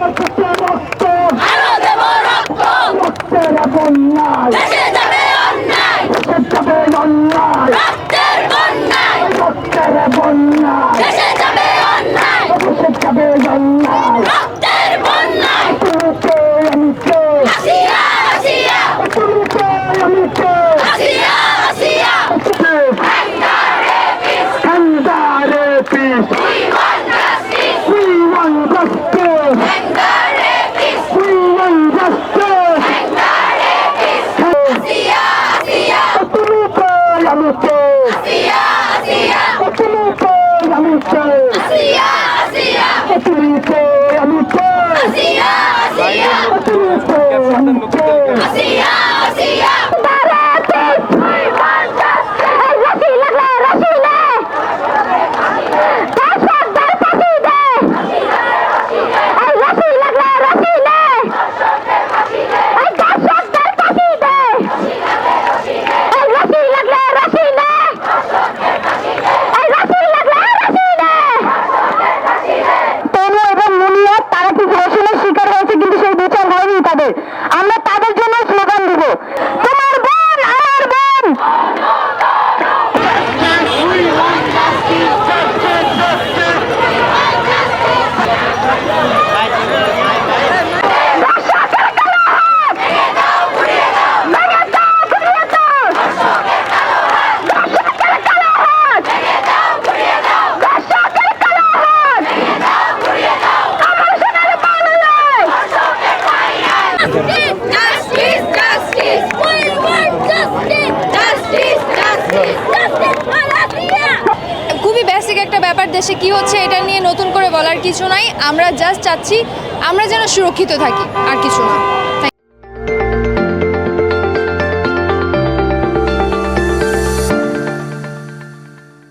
রক্ত। রক্তের আগুন নাই। দেশে যাবে অন্যায়। দেশে যাবে অন্যায়। অনুষ্ঠান একটা ব্যাপার দেশে কি হচ্ছে এটা নিয়ে নতুন করে বলার কিছু নাই। আমরা জাস্ট চাচ্ছি আমরা যেন সুরক্ষিত থাকি, আর কিছু না।